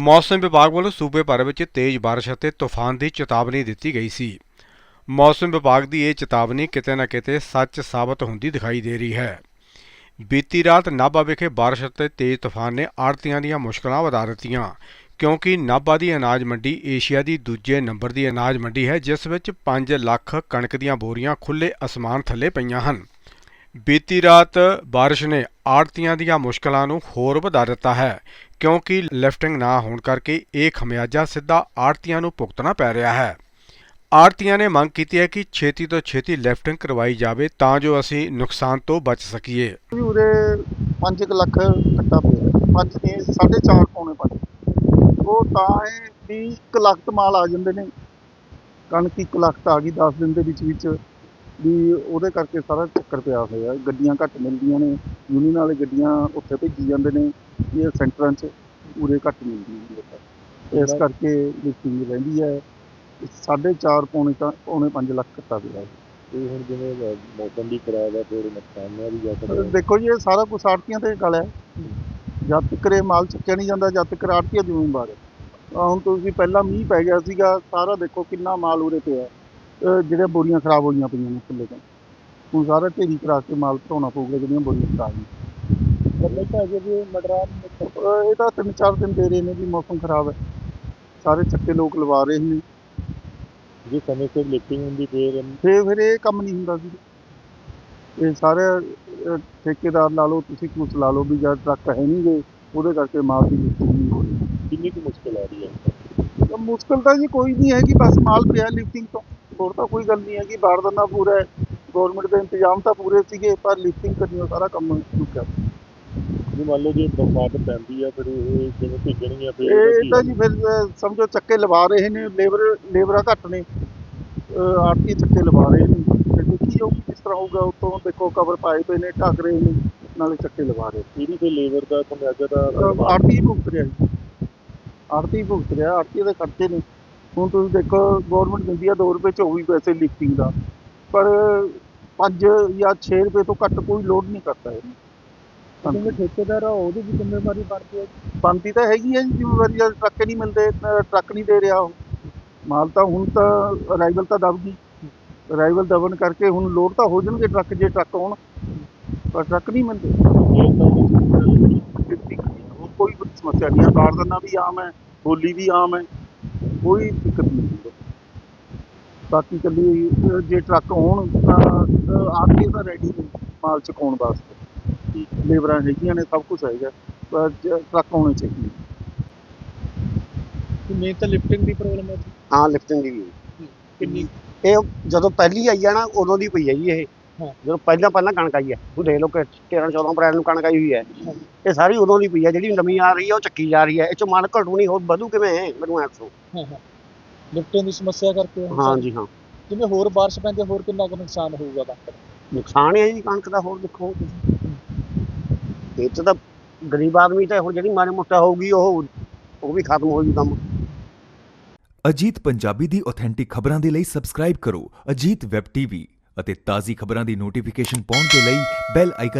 ਮੌਸਮ ਵਿਭਾਗ ਵੱਲੋਂ ਸੂਬੇ ਭਰ ਵਿੱਚ ਤੇਜ਼ ਬਾਰਿਸ਼ ਅਤੇ ਤੂਫਾਨ ਦੀ ਚੇਤਾਵਨੀ ਦਿੱਤੀ ਗਈ ਸੀ। ਮੌਸਮ ਵਿਭਾਗ ਦੀ ਇਹ ਚੇਤਾਵਨੀ ਕਿਤੇ ਨਾ ਕਿਤੇ ਸੱਚ ਸਾਬਤ ਹੁੰਦੀ ਦਿਖਾਈ ਦੇ ਰਹੀ ਹੈ। ਬੀਤੀ ਰਾਤ ਨਾਭਾ ਵਿਖੇ ਬਾਰਿਸ਼ ਅਤੇ ਤੇਜ਼ ਤੂਫਾਨ ਨੇ ਆੜਤੀਆਂ ਦੀਆਂ ਮੁਸ਼ਕਲਾਂ ਵਧਾ ਦਿੱਤੀਆਂ, ਕਿਉਂਕਿ ਨਾਭਾ ਦੀ ਅਨਾਜ ਮੰਡੀ ਏਸ਼ੀਆ ਦੀ ਦੂਜੇ ਨੰਬਰ ਦੀ ਅਨਾਜ ਮੰਡੀ ਹੈ, ਜਿਸ ਵਿੱਚ 5 ਲੱਖ ਕਣਕ ਦੀਆਂ ਬੋਰੀਆਂ ਖੁੱਲੇ ਅਸਮਾਨ ਥੱਲੇ ਪਈਆਂ ਹਨ। ਬੀਤੀ ਰਾਤ ਬਾਰਿਸ਼ ਨੇ ਆੜਤੀਆਂ ਦੀਆਂ ਮੁਸ਼ਕਲਾਂ ਨੂੰ ਹੋਰ ਵਧਾ ਦਿੱਤਾ ਹੈ, ਕਿਉਂਕਿ ਲਿਫਟਿੰਗ ਨਾ ਹੋਣ ਕਰਕੇ ਇਹ ਖਮਿਆਜਾ ਸਿੱਧਾ ਆੜਤੀਆਂ ਨੂੰ ਭੁਗਤਣਾ ਪੈ ਰਿਹਾ ਹੈ। ਆੜਤੀਆਂ ਨੇ ਮੰਗ ਕੀਤੀ ਹੈ ਕਿ ਛੇਤੀ ਤੋਂ ਛੇਤੀ ਲਿਫਟਿੰਗ ਕਰਵਾਈ ਜਾਵੇ ਤਾਂ ਜੋ ਅਸੀਂ ਨੁਕਸਾਨ ਤੋਂ ਬਚ ਸਕੀਏ। ਵੀ 5 ਲੱਖ ਕੱਟਾ ਪਿਆ ਪੰਜ ਨੇ 4.5 ਪੌਣੇ ਪੰਜ। ਉਹ ਤਾਂ ਹੈ ਵੀ 1 ਲੱਖ ਮਾਲ ਆ ਜਾਂਦੇ ਨੇ। ਕਣਕ 1 ਲੱਖ ਆ ਗਈ 10 ਦਿਨ ਦੇ ਵਿੱਚ ਵਿੱਚ ਵੀ ਉਹਦੇ ਕਰਕੇ ਸਾਰਾ ਚੱਕਰ ਪਿਆ ਹੋਇਆ ਗੱਡੀਆਂ ਘੱਟ ਮਿਲਦੀਆਂ ਨੇ ਯੂਨੀਅਨ ਵਾਲੇ ਗੱਡੀਆਂ ਉੱਥੇ ਭੇਜੀ ਜਾਂਦੇ ਨੇ ਇਹ ਸੈਂਟਰਾਂ 'ਚ ਉਰੇ ਘੱਟ ਮਿਲਦੀਆਂ ਨੇ ਇਸ ਕਰਕੇ ਲਿਫਟਿੰਗ ਰਹਿੰਦੀ ਹੈ। 4.5 ਪੌਣੇ ਤਾਂ ਪੌਣੇ 5 ਲੱਖ ਕੱਟਾ ਪਿਆ ਇਹ ਹੁਣ ਜਿਵੇਂ ਮੌਸਮ ਵੀ ਖਰਾਬ ਹੈ ਥੋੜੇ ਨੁਕਸਾਨ ਨਾਲ ਵੀ ਜਾ ਸਕਦਾ ਦੇਖੋ ਜੀ ਇਹ ਸਾਰਾ ਕੁਝ ਆੜਤੀਆਂ ਤੇ ਗੱਲ ਹੈ। ਜਦ ਤੱਕ ਇਹ ਮਾਲ ਚੱਕਿਆ ਨਹੀਂ ਜਾਂਦਾ ਜਦ ਤੱਕ ਆੜਤੀਆ ਜ਼ਿੰਮੇਵਾਰ ਹੈ। ਹੁਣ ਤੁਸੀਂ ਪਹਿਲਾਂ ਮੀਂਹ ਪੈ ਗਿਆ ਸੀਗਾ ਸਾਰਾ ਦੇਖੋ ਕਿੰਨਾ ਮਾਲ ਉਰੇ ਪਿਆ ਅਹ ਜਿਹੜੇ ਬੋਰੀਆਂ ਖਰਾਬ ਹੋਈਆਂ ਪਈਆਂ ਨੇ ਥੱਲੇ ਤੋਂ। ਹੁਣ ਸਾਰਾ ਢੇਰੀ ਕਰਾ ਕੇ ਮਾਲ ਧੋਣਾ ਪਊਗਾ ਜਿਹੜੀਆਂ ਬੋਰੀਆਂ ਖਰਾਬ ਨੇ। ਪੱਲੇ ਤਾਂ ਅਜੇ ਵੀ ਅਹ ਇਹ ਤਾਂ ਤਿੰਨ ਚਾਰ ਦਿਨ ਦੇ ਰਹੇ ਨੇ ਵੀ ਮੌਸਮ ਖਰਾਬ ਹੈ। ਸਾਰੇ ਚੱਕੇ ਲੋਕ ਲਵਾ ਰਹੇ ਨੇ। ਜੇ ਸਮੇਂ ਸਿਰ ਲਿਫਟਿੰਗ ਹੁੰਦੀ ਫੇਰ ਫੇਰ ਫਿਰ ਇਹ ਕੰਮ ਨਹੀਂ ਹੁੰਦਾ ਸੀ ਇਹ ਸਾਰੇ ਠੇਕੇਦਾਰ ਲਾ ਲਓ ਤੁਸੀਂ ਕੁਛ ਲਾ ਲਓ ਵੀ ਜਦ ਟਰੱਕ ਹੈ ਨਹੀਂ ਗੇ ਉਹਦੇ ਕਰਕੇ ਮਾਲ ਦੀ ਲਿਫਟਿੰਗ ਨਹੀਂ ਹੋ ਰਹੀ। ਕਿੰਨੀ ਕੁ ਮੁਸ਼ਕਲ ਆ ਰਹੀ ਹੈ? ਮੁਸ਼ਕਲ ਤਾਂ ਜੀ ਕੋਈ ਨਹੀਂ ਹੈਗੀ ਬਸ ਮਾਲ ਪਿਆ ਲਿਫਟਿੰਗ ਤੋਂ। ਹੋਰ ਤਾਂ ਕੋਈ ਗੱਲ ਨਹੀਂ ਹੈਗੀ ਬਾਰਦਾਨਾ ਪੂਰਾ ਹੈ। ਗਵਰਨਮੈਂਟ ਦੇ ਇੰਤਜ਼ਾਮ ਤਾਂ ਪੂਰੇ ਸੀਗੇ ਪਰ ਲਿਫਟਿੰਗ ਕਰਨੀ ਉਹ ਸਾਰਾ ਕੰਮ ਰੁਕਿਆ। ਜੇ ਮੰਨ ਲਓ ਜੇ ਬਰਸਾਤ ਪੈਂਦੀ ਆ ਫਿਰ ਇਹ ਜਿਵੇਂ ਭੇਜਣਗੀਆਂ ਫਿਰ ਇਹ ਤਾਂ ਜੀ ਫਿਰ ਸਮਝੋ ਚੱਕੇ ਲਵਾ ਰਹੇ ਨੇ ਲੇਬਰ ਲੇਬਰਾਂ ਘੱਟ ਨੇ। ਆਰਤੀ ਚੱਕੇ ਲਵਾ ਰਹੇ ਨੇ। ਤੇ ਦੇਖੀ ਜਾਊ ਕਿਸ ਤਰ੍ਹਾਂ ਹੋਊਗਾ ਉਤੋਂ ਦੇਖੋ ਕਵਰ ਪਾਏ ਪਏ ਨੇ ਢੱਕ ਰਹੇ ਨੇ ਨਾਲੇ ਚੱਕੇ ਲਵਾ ਰਹੇ ਇਹਦੀ ਤੇ ਲੇਬਰ ਦਾ ਖਮਿਆਜਾ ਦਾ ਆਰਤੀ ਹੀ ਭੁਗਤ ਰਿਹਾ ਜੀ। ਆਰਤੀ ਹੀ ਭੁਗਤ ਰਿਹਾ ਆਰਤੀ ਦੇ ਖਰਚੇ ਨੇ। ਹੁਣ ਤੁਸੀਂ ਦੇਖੋ ਗਵਰਨਮੈਂਟ ਦਿੰਦੀ ਆ 2 ਰੁਪਏ 24 ਪੈਸੇ ਲਿਫਟਿੰਗ ਦਾ। ਪਰ 5 ਜਾਂ 6 ਰੁਪਏ ਤੋਂ ਘੱਟ ਕੋਈ ਲੋਡ ਨਹੀਂ ਕਰਦਾ ਇਹ। ਜਿਵੇਂ ਠੇਕੇਦਾਰ ਆ ਉਹਦੀ ਵੀ ਜ਼ਿੰਮੇਵਾਰੀ ਬਣਦੀ ਹੈ ਬੰਦੀ ਤਾਂ ਹੈਗੀ ਹੈ ਜੀ ਜ਼ਿੰਮੇਵਾਰੀ ਜਦ ਟਰੱਕ ਨਹੀਂ ਮਿਲਦੇ ਟਰੱਕ ਨਹੀਂ ਦੇ ਰਿਹਾ ਉਹ। ਮਾਲ ਤਾਂ ਹੁਣ ਤਾਂ ਅਰਾਈਵਲ ਤਾਂ ਦਬ ਗਈ। ਅਰਾਈਵਲ ਦਬਣ ਕਰਕੇ ਹੁਣ ਲੋਡ ਤਾਂ ਹੋ ਜਾਣਗੇ ਟਰੱਕ ਜੇ ਟਰੱਕ ਆਉਣ। ਪਰ ਟਰੱਕ ਨਹੀਂ ਮਿਲਦੇ। ਕੋਈ ਸਮੱਸਿਆ ਨਹੀਂ ਹੈ ਬਾਰਦਾਨਾ ਵੀ ਆਮ ਹੈ ਬੋਲੀ ਵੀ ਆਮ ਹੈ। ਕੋਈ ਦਿੱਕਤ ਨਹੀਂ ਹੈ ਬਾਕੀ ਕੱਲੀ ਜੇ ਟਰੱਕ ਆਉਣ ਤਾਂ ਆਰਟੀ ਤਾਂ ਰੈਡੀ ਨੇ ਮਾਲ ਚੁਕਾਉਣ ਵਾਸਤੇ। ਲੇਬਰਾਂ ਹੈਗੀਆਂ ਨੇ ਸਭ ਕੁਝ ਹੈਗਾ ਪਰ ਟਰੱਕ ਆਉਣੇ ਚਾਹੀਦੇ ਮੇਨ ਤਾਂ ਲਿਫਟਿੰਗ ਦੀ ਪ੍ਰੋਬਲਮ ਹੈ ਹਾਂ ਲਿਫਟਿੰਗ ਦੀ ਵੀ। ਕਿੰਨੀ? ਇਹ ਜਦੋਂ ਪਹਿਲੀ ਆਈ ਆ ਨਾ ਉਦੋਂ ਦੀ ਪਈ ਹੈ ਜੀ ਇਹ। ਜਦੋਂ ਪਹਿਲਾਂ ਪਹਿਲਾਂ ਕਣਕ ਆਈ ਹੈ ਉਹ ਦੇਖ ਲਓ ਕਿ 13 14 ਅਪ੍ਰੈਲ ਨੂੰ ਕਣਕ ਆਈ ਹੋਈ ਹੈ। ਇਹ ਸਾਰੀ ਉਦੋਂ ਦੀ ਪਈ ਹੈ ਜਿਹੜੀ ਨਵੀਂ ਆ ਰਹੀ ਹੈ ਉਹ ਚੱਕੀ ਜਾ ਰਹੀ ਹੈ ਇਹ ਚੋਂ ਮਨ ਘਟੂ ਨਹੀਂ ਹੋਰ ਵਧੂ ਕਿਵੇਂ ਮੈਨੂੰ ਐ ਦੱਸੋ। ਹਾਂ ਹਾਂ। ਲਿਫਟਿੰਗ ਦੀ ਸਮੱਸਿਆ ਕਰਕੇ ਹਾਂ ਜੀ ਹਾਂ। ਜਿਵੇਂ ਹੋਰ ਬਾਰਿਸ਼ ਪੈਂਦੀ ਹੈ, ਹੋਰ ਕਿੰਨਾ ਕੁ ਨੁਕਸਾਨ ਹੋਊਗਾ ਤਾਂ ਨੁਕਸਾਨ ਹੈ ਜੀ ਕਣਕ ਦਾ ਹੋਰ ਦੇਖੋ। ਇਹ ਤਾਂ ਗਰੀਬ ਆਦਮੀ ਤਾਂ ਹੁਣ ਜਿਹੜੀ ਮਾੜੀ ਮੋਟਾ ਹੋਊਗੀ ਉਹ ਉਹ ਵੀ ਖਤਮ ਹੋ ਜੂ ਕੰਮ। ਅਜੀਤ ਪੰਜਾਬੀ ਦੀ ਆਥੈਂਟਿਕ ਖਬਰਾਂ ਦੇ ਲਈ ਸਬਸਕ੍ਰਾਈਬ ਕਰੋ ਅਜੀਤ ਵੈਬ ਟੀਵੀ ਅਤੇ ਤਾਜ਼ੀ ਖਬਰਾਂ ਦੀ ਨੋਟੀਫਿਕੇਸ਼ਨ ਪਾਉਣ ਦੇ ਲਈ ਬੈਲ ਆਈਕਨ